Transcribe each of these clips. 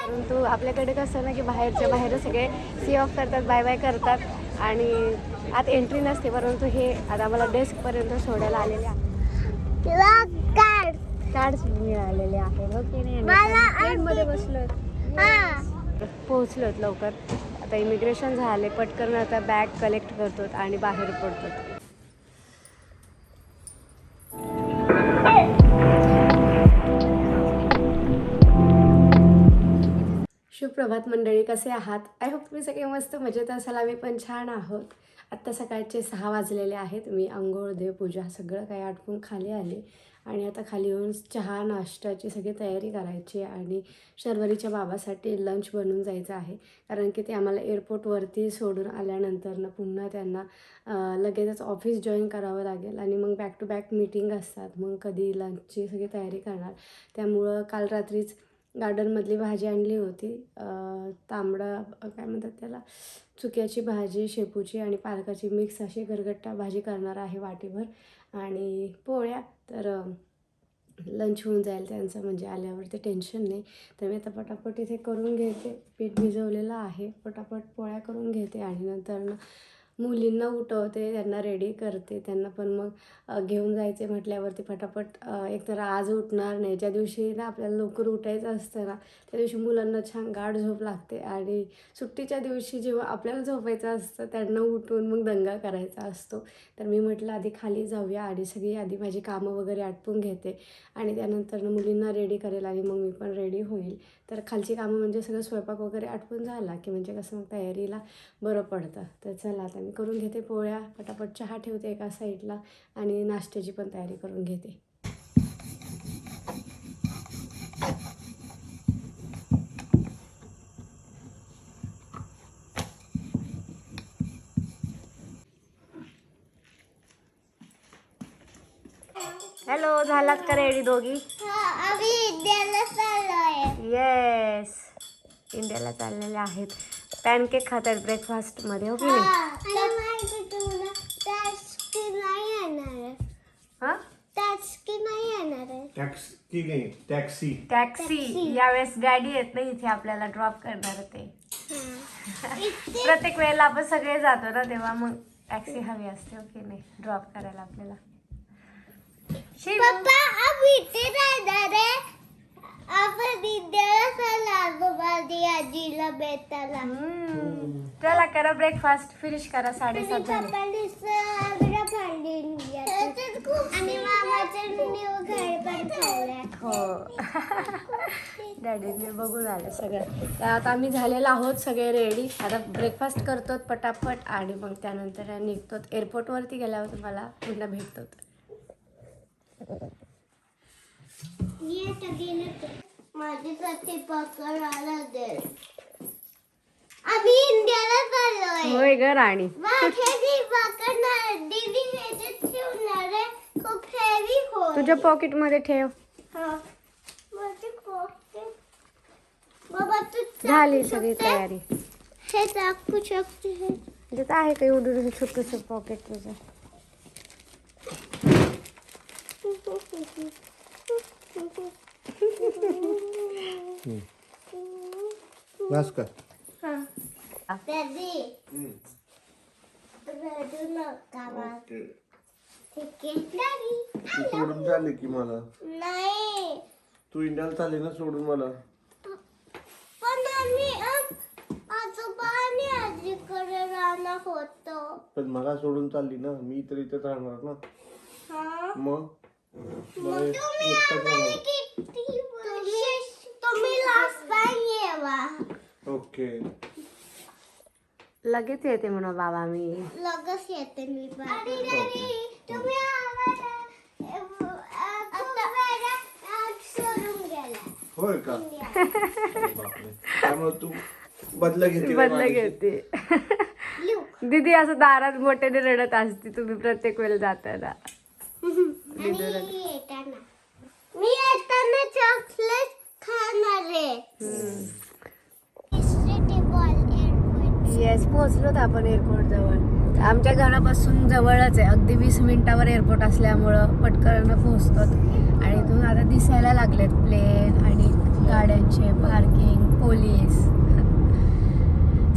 परंतु आपल्याकडे कसं ना की बाहेरच्या बाहेर सगळे सी ऑफ करतात बाय बाय करतात आणि आत एंट्री नसते परंतु हे आता आम्हाला डेस्कपर्यंत सोडायला आलेले आहे. कार्ड्स मिळालेले आहे हो नाही? हा. पोहोचलोत लवकर. आता इमिग्रेशन झाले पटकन आता बॅग कलेक्ट करतो आणि बाहेर पडतो सुप्रभात मंडळी कसे आहात? आय होप तुम्ही सगळे मस्त मजेत असाल. आम्ही पण छान आहोत. आत्ता सकाळचे सहा वाजलेले आहेत. मी आंघोळ देवपूजा सगळं काही आटपून खाली आले आणि आता खाली येऊन चहा नाश्त्याची सगळी तयारी करायची आणि शर्वरीच्या बाबासाठी लंच बनवून जायचं आहे. कारण की ते आम्हाला एअरपोर्टवरती सोडून आल्यानंतर ना पुन्हा त्यांना लगेचच ऑफिस जॉईन करावं लागेल आणि मग बॅक टू बॅक मीटिंग असतात. मग कधी लंचची सगळी तयारी करणार. त्यामुळं काल रात्रीच गार्डनमधली भाजी आणली होती. तांबडं तांबडा काय म्हणतात त्याला चुक्याची भाजी शेपूची आणि पालकाची मिक्स अशी गरगट्टा भाजी करणार आहे वाटीभर. आणि पोळ्या तर लंच होऊन जाईल त्यांचं म्हणजे आल्यावरती टेन्शन नाही. तर मी आता पटापट इथे करून घेते. पीठ भिजवलेलं आहे. पटापट पोळ्या करून घेते आणि नंतर ना मुलींना उठवते त्यांना रेडी करते त्यांना पण मग घेऊन जायचे म्हटल्यावरती फटाफट एक तर आज उठणार नाही. ज्या दिवशी ना आपल्याला लवकर उठायचं असतं ना त्या दिवशी मुलांना छान गाढ झोप लागते. आणि सुट्टीच्या दिवशी जेव्हा आपल्याला झोपायचं असतं त्यांना उठून मग दंगा करायचा असतो. तर मी म्हटलं आधी खाली जाऊया आणि सगळी आधी माझी कामं वगैरे आटपून घेते. आणि त्यानंतर मुलींना रेडी करेल आणि मग मी पण रेडी होईल. तर खालची कामं म्हणजे सगळं स्वयंपाक वगैरे आटपून झाला की म्हणजे कसं मग तयारीला बरं पडतं. तर चला आता मी करून घेते पोळ्या पटापट चहा ठेवते एका साईडला आणि नाश्त्याची पण तयारी करून घेते. हॅलो झालात का रेडी दोघी? येस इंडियाला चाललेले आहेत. पॅनकेक खातात ब्रेकफास्टमध्ये हो की नाही? हा, टॅक्सी नाही हां? टॅक्सी नाही येणार आहे? टॅक्सी नाही टॅक्सी. टॅक्सी. यावेळेस गाडी येत नाही इथे आपल्याला ड्रॉप करणार ते. प्रत्येक वेळेला आपण सगळे जातो ना तेव्हा मग टॅक्सी हवी असते ओके नाही? ड्रॉप करायला आपल्याला. शिव. आपण आजीला हम्म. चला करा ब्रेकफास्ट फिनिश करा साडेसात झाले आणि मामाचं न्यू घर पण हो. डॅडीने बघून आलं सगळं. तर आता आम्ही झालेलो आहोत सगळे रेडी आता ब्रेकफास्ट करतो पटापट आणि मग त्यानंतर निघतो एअरपोर्टवरती गेल्यावर तुम्हाला पुन्हा भेटतो मी आता गेलो ते माझ्यासाठी पकडायला दे आम्ही इंडियाला चाललोय. होय ग राणी. माझे ती पकडणार दीदी ह्याच्यात ठेवणार आहे. खूप हेवी होईल. तुझ्या पॉकेटमध्ये ठेव. हा. माझे. बाबा तू झाली सगळी? तयारी. हे टाकू शकते हे आहे का एवढं छोटंसं पॉकेट तुझं? बस का दादी. रडू नका बा. ठीक आहे दादी तू सोडून चालले की मला? नाही. तू इंडियाला चालले ना सोडून मला? पण आम्ही अम, आजोबा आणि आजीकडे राहणार होतो. पण मला सोडून चालली ना. मी तर इथेच राहणार ना. हा. मग? ओके. लगेच येते म्हणा बाबा मी. लगेच येते मी तुम्ही होय का. त्यामुळे तू बदला घेते बदला. घेते. लुक दीदी असं दारात मोठ्याने रडत असते तुम्ही प्रत्येक वेळेला जाताना. मी येताना. चॉकलेट खाणार आहे. येस पोहोचलोत आपण एअरपोर्ट जवळ. आमच्या घरापासून जवळच आहे. अगदी वीस मिनिटावर एअरपोर्ट असल्यामुळं पटकन पोहोचतो आणि इथून आता दिसायला लागलेत प्लेन आणि गाड्यांचे पार्किंग पोलीस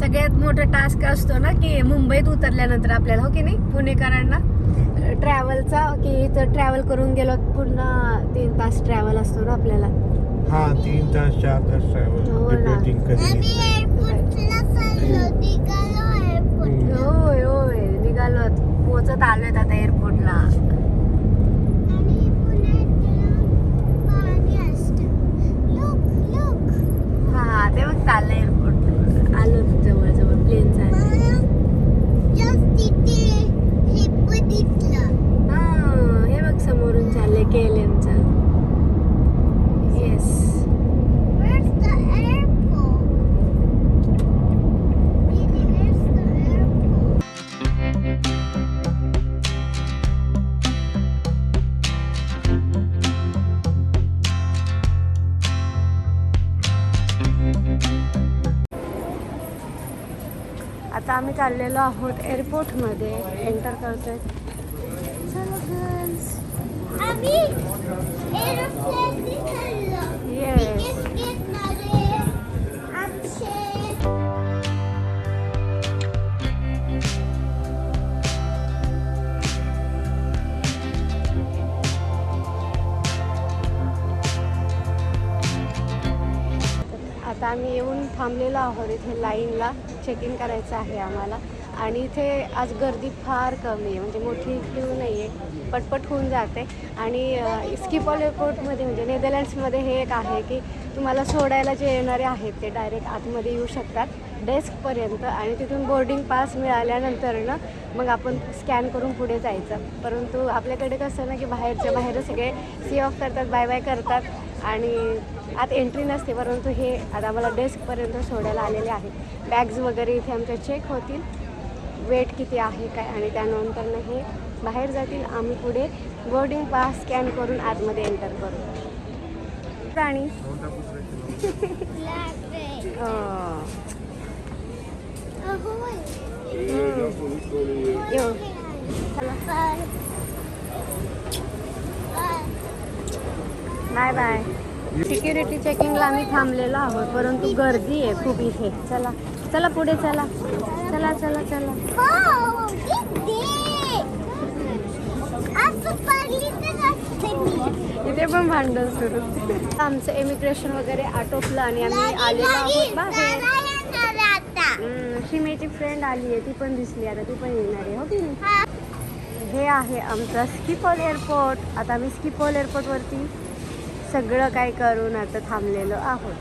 सगळ्यात मोठा टास्क असतो ना की मुंबईत उतरल्यानंतर आपल्याला हो की नाही? पुणेकरांना? ट्रॅव्हलचा की इथं ट्रॅव्हल करून गेलो पुन्हा तीन तास ट्रॅव्हल असतो ना आपल्याला. हा तीन तास चार तास हो ट्रॅव्हल ना. होय होय. निघालो. पोचत आलोय आता एअरपोर्टला आणि पुण्यात गेलो पाणी असतं. Look look. हा ते मग चाललं चाललेलो आहोत एअरपोर्टमध्ये. एंटर करतोय. आता आम्ही येऊन थांबलेलो आहोत इथे लाईनला. चेक इन करायचं आहे आम्हाला. आणि इथे आज गर्दी फार कमी आहे म्हणजे मोठी क्यू नाही आहे पटपट होऊन जाते. आणि इस्किपॉल एअरपोर्टमध्ये म्हणजे नेदरलँड्समध्ये हे एक आहे की तुम्हाला सोडायला जे येणारे आहेत ते डायरेक्ट आतमध्ये येऊ शकतात डेस्कपर्यंत आणि तिथून बोर्डिंग पास मिळाल्यानंतर ना मग आपण स्कॅन करून पुढे जायचं. परंतु आपल्याकडे कसं ना की बाहेरच्या बाहेर सगळे सी ऑफ करतात बाय बाय करतात. आणि आत एंट्री नसते परंतु हे आता आम्हाला डेस्कपर्यंत सोडायला आलेले आहे. बॅग्स वगैरे इथे आमच्या चेक होतील. वेट किती आहे काय आणि त्यानंतर हे बाहेर जातील. आम्ही पुढे बोर्डिंग पास स्कॅन करून आतमध्ये एंटर करू. प्राणी? Black red. अं, ahoy. हम्म. येऊ Bye. Bye. Bye bye. Security चेकिंगला आम्ही थांबलेलो आहोत परंतु गर्दी आहे खूप इथे. चला चला पुढे चला. चला चला चला. मी. इथे. पण भांडण सुरू. आमचं इमिग्रेशन वगैरे आटोपलं आणि आम्ही आलेलो आहोत बाहेर. सीमेची फ्रेंड आली आहे ती पण दिसली आता ती पण येणार आहे हो की नाही? हा. हे आहे आमचं स्किपॉल एअरपोर्ट आता आम्ही स्किपॉल एअरपोर्टवरती सगळं काय करून आता थांबलेलो आहोत.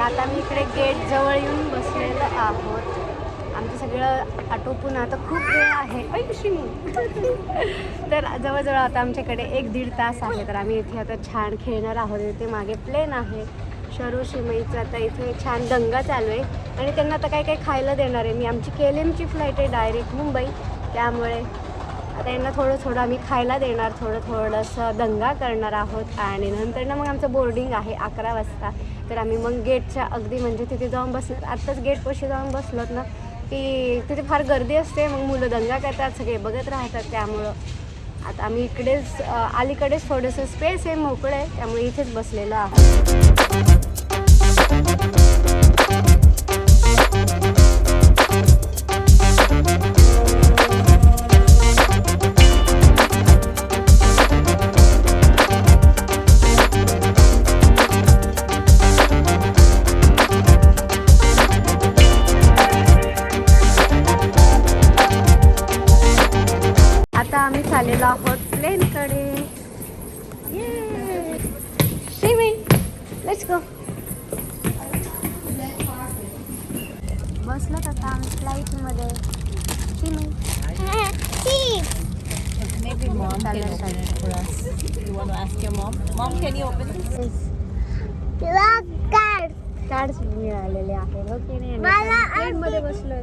आता मी इकडे गेट जवळ येऊन बसलेलो आहोत. आमचं सगळं आटोपून आता खूप वेळ आहे. तर जवळजवळ आता आमच्याकडे एक दीड तास आहे तर आम्ही इथे आता छान खेळणार आहोत. इथे मागे प्लेन आहे. शरू शिमईचं. आता इथे छान दंगा चालू आहे. आणि त्यांना आता काय काय खायला देणार आहे? मी आमची केलेमची फ्लाईट आहे डायरेक्ट मुंबई. त्यामुळे आता यांना थोडं थोडं आम्ही खायला देणार. थोडं थोडंसं दंगा करणार आहोत. आणि नंतर ना मग आमचं बोर्डिंग आहे अकरा वाजता. तर आम्ही मग गेटच्या अगदी म्हणजे तिथे जाऊन बसणार. आत्ताच गेटपाशी जाऊन बसलोत ना की तिथे फार गर्दी असते. मग मुलं दंगा करतात सगळे बघत राहतात. त्यामुळं आता आम्ही इकडेच अलीकडेच थोडंसं स्पेस आहे मोकळं आहे. त्यामुळे इथेच बसलेलो आहोत. बसलोत आता आम्ही फ्लाईटमध्ये शिमी ती. Maybe mom can open it for us. You want to ask your mom? Mom, can you open this? तुला काय? कार्ड्स मिळालेले हो की नाही मला बसलोय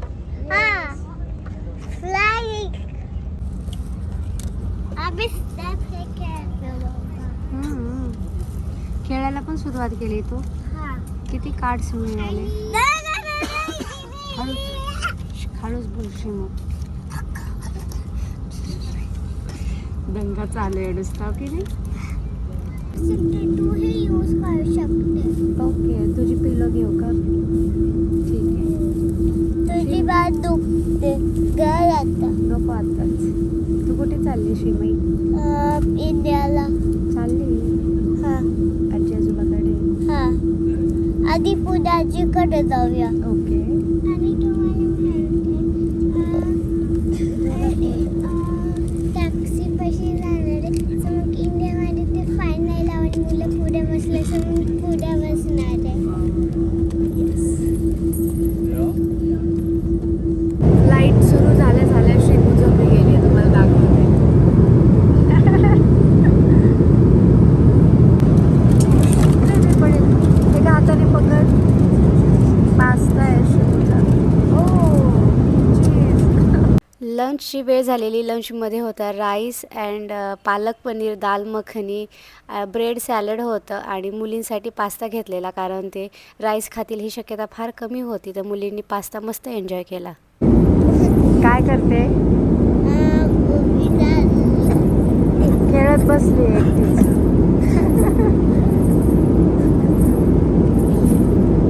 हा. Flying. आम्ही step हे खेळलो. हम्म. खेळायला पण सुरुवात केली तू हा. किती कार्ड्स मिळाले शिमू दंगा चालू आहे नुसता की नाही? तू हे यूज करू शकते. ओके तुझी पिलो घेऊ का? ठीक आहे. तुझी बात दुखते. काय आता. नको आताच. तू कुठे चालली शिमई इंडियाला. चालली? हा. आजी आजोबाकडे? हा. आधी पुदाजीकडे जाऊया. ओके. लंचची वेळ झालेली लंचमध्ये होता rice and palak paneer dal makhani bread salad होतं आणि मुलींसाठी पास्ता घेतलेला कारण ते राईस खातील ही शक्यता फार कमी होती. तर मुलींनी पास्ता मस्त एन्जॉय केला. काय करते? खेळत बसली एकटीच.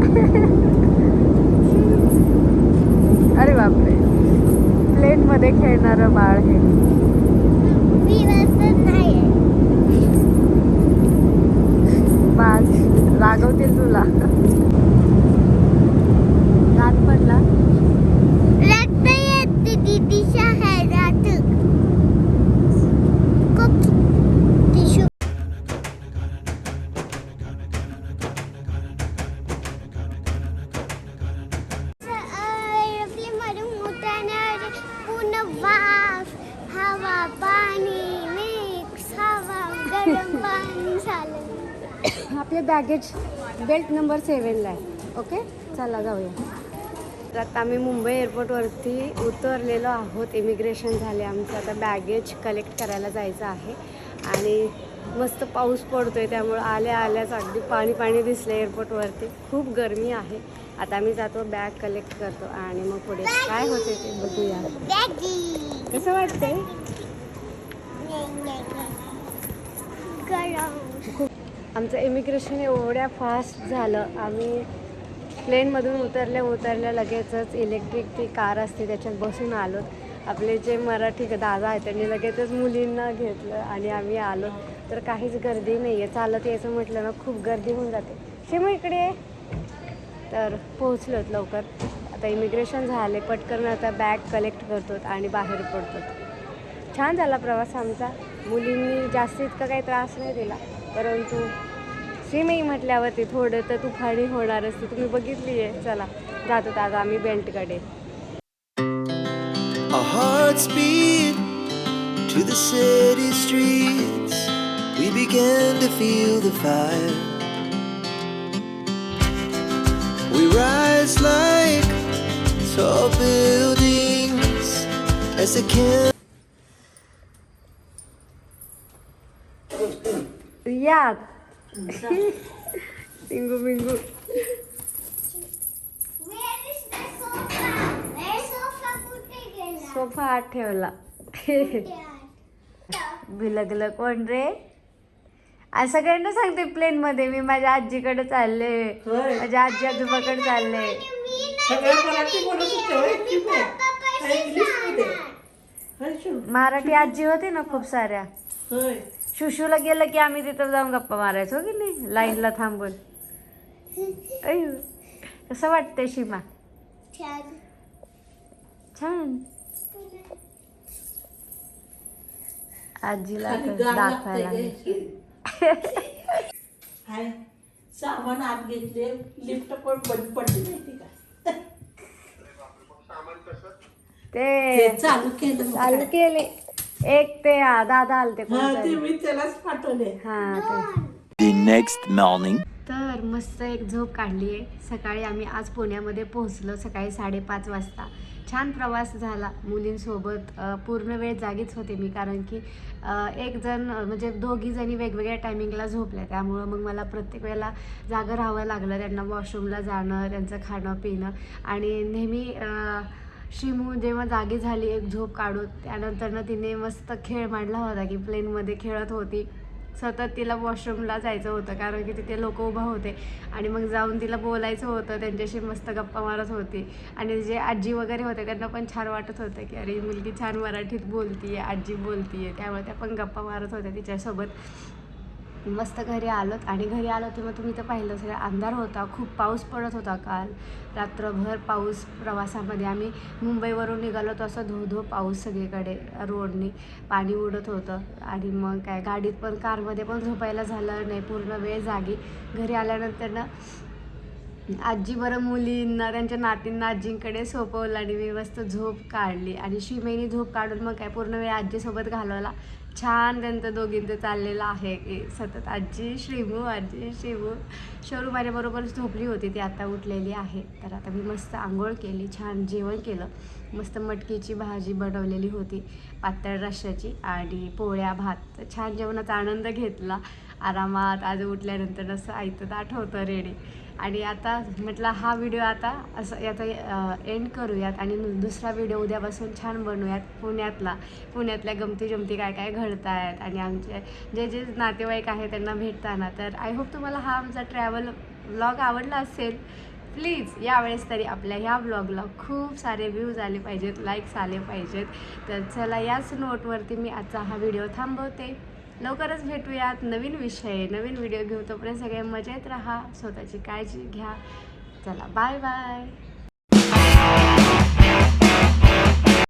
अरे बापरे. मध्ये खेळणारं बाळ हे. बाज रागवतील तुला. दात पडला? दीदीच्या पाणी मिक्स हवा गरम पाणी झालं. आपले बॅगेज बेल्ट नंबर सेवनला आहे. ओके चला जाऊया. तर आता आम्ही मुंबई एअरपोर्टवरती उतरलेलो आहोत. इमिग्रेशन झाले आमचं. आता बॅगेज कलेक्ट करायला जायचं आहे. आणि मस्त पाऊस पडतोय त्यामुळं आल्या आल्याच अगदी पाणी पाणी दिसलं एअरपोर्टवरती खूप गरमी आहे. आता आम्ही जातो बॅग कलेक्ट करतो. आणि मग पुढे काय होते ते बघूया. कसं वाटतंय? खूप आमचं इमिग्रेशन एवढ्या फास्ट झालं. आम्ही प्लेनमधून उतरल्या उतरल्या लगेचच इलेक्ट्रिक ती कार असते त्याच्यात बसून आलो. आपले जे मराठी दादा आहेत त्यांनी लगेचच मुलींना घेतलं आणि आम्ही आलो. तर काहीच गर्दी नाही आहे चालत यायचं म्हटलं ना खूप गर्दी होऊन जाते. शिमू इकडे तर पोहोचलोत लवकर. आता इमिग्रेशन झाले पटकन आता बॅग कलेक्ट करतो आणि बाहेर पडतो छान झाला प्रवास आमचा. मुलींनी जास्त इतका काही त्रास नाही दिला परंतु सिमही म्हटल्यावरती थोडं तर तुफाणी होणार असते तुम्ही बघितली आहे चला जातो आता आम्ही बेल्टकडे To the city streets, we began to feel the fire. We rise like tall buildings as the can. sofa कुठे गेला? सोफा आत ठेवला. बिलगलं कोण रे? आज सगळ्यांना सांगते प्लेन मध्ये. मी माझ्या आजीकडे चालले. माझ्या आजी आजोबाकडे चालले. मराठी आजी होती ना खूप साऱ्या. शुशूला गेलं की आम्ही तिथं जाऊन गप्पा मारायचो की नाही? लाईनला थांबून. अय्यो कसं वाटतंय सीमा छान. छान. आजीला दाखवायला हाय सामान आत घेतले लिफ्ट पण बंद पडली माहिती का? ते चालू केलं. चालू. केले. एक ते आ, दादा आलते हा ते कोणतरी. मी त्यालाच पाठवले. हा ते. The next morning. तर मस्त एक झोप काढली आहे. सकाळी आम्ही आज पुण्यामध्ये पोहोचलो सकाळी साडेपाच वाजता. छान प्रवास झाला मुलींसोबत. अ, पूर्ण वेळ जागीच होते मी कारण की अ, एक जण अ, म्हणजे दोघी जणी वेगवेगळ्या टायमिंगला झोपल्या. त्यामुळं मग मला प्रत्येक वेळेला जागं राहावं लागलं. त्यांना वॉशरूमला जाणं त्यांचं खाणं पिणं. आणि नेहमी अ, शिमू जेव्हा जागी झाली एक झोप काढून त्यानंतरनं तिने मस्त खेळ मांडला होता की प्लेनमध्ये खेळत होती. सतत तिला वॉशरूमला जायचं होतं कारण की तिथे लोक उभा होते. आणि मग जाऊन तिला बोलायचं होतं त्यांच्याशी मस्त गप्पा मारत होती. आणि जे आजी वगैरे होते त्यांना पण छान वाटत होतं की अरे मुलगी छान मराठीत बोलती आहे आजी बोलती आहे त्यामुळे त्या पण गप्पा मारत होत्या तिच्यासोबत. मस्त घरी आलोत आणि घरी आलो तर मग तुम्ही तर पाहिलं सगळं अंधार होता खूप पाऊस पडत होता काल. रात्रभर पाऊस प्रवासामध्ये. आम्ही मुंबईवरून निघालो तो असं धो धो पाऊस सगळीकडे रोडनी. पाणी उडत होतं. आणि मग काय गाडीत पण कारमध्ये पण झोपायला झालं नाही पूर्ण वेळ जागी. घरी आल्यानंतर ना आजी बरं मुलींना त्यांच्या नातींना आजींकडे सोपवलं आणि मी मस्त झोप काढली. आणि शिमेनी झोप काढून मग काय पूर्ण वेळ आजीसोबत घालवला. छान त्यांचं दोघींचं चाललेलं आहे. की सतत आजी श्रीमू आजी श्रीमू. शरू माझ्याबरोबर झोपली होती ती आता उठलेली आहे. तर आता मी मस्त आंघोळ केली छान जेवण केलं. मस्त मटकीची भाजी बनवलेली होती पातळ रश्याची आणि पोळ्या भात. छान जेवणाचा आनंद घेतला. आरामात आज उठल्यानंतर असं ऐकतं आठवतं रेडी. आणि आता म्हटलं हा व्हिडिओ आता असं याचा एंड करूयात आणि नु- दुसरा व्हिडिओ उद्यापासून छान बनवूयात पुण्यातला. पुण्यातल्या गमती जमती काय काय घडत आहेत आणि आमचे जे जे नातेवाईक आहे त्यांना भेटताना. तर आय होप तुम्हाला हा आमचा ट्रॅव्हल ब्लॉग आवडला असेल. प्लीज यावेळेस तरी आपल्या ह्या ब्लॉगला खूप सारे व्ह्यूज आले पाहिजेत लाईक्स आले पाहिजेत. तर चला याच नोटवरती मी आजचा हा व्हिडिओ थांबवते. लवकरच भेटूयात नवीन विषय नवीन व्हिडिओ घेऊ तोपर्यंत सगळे मजेत राहा स्वतःची काळजी घ्या. चला बाय बाय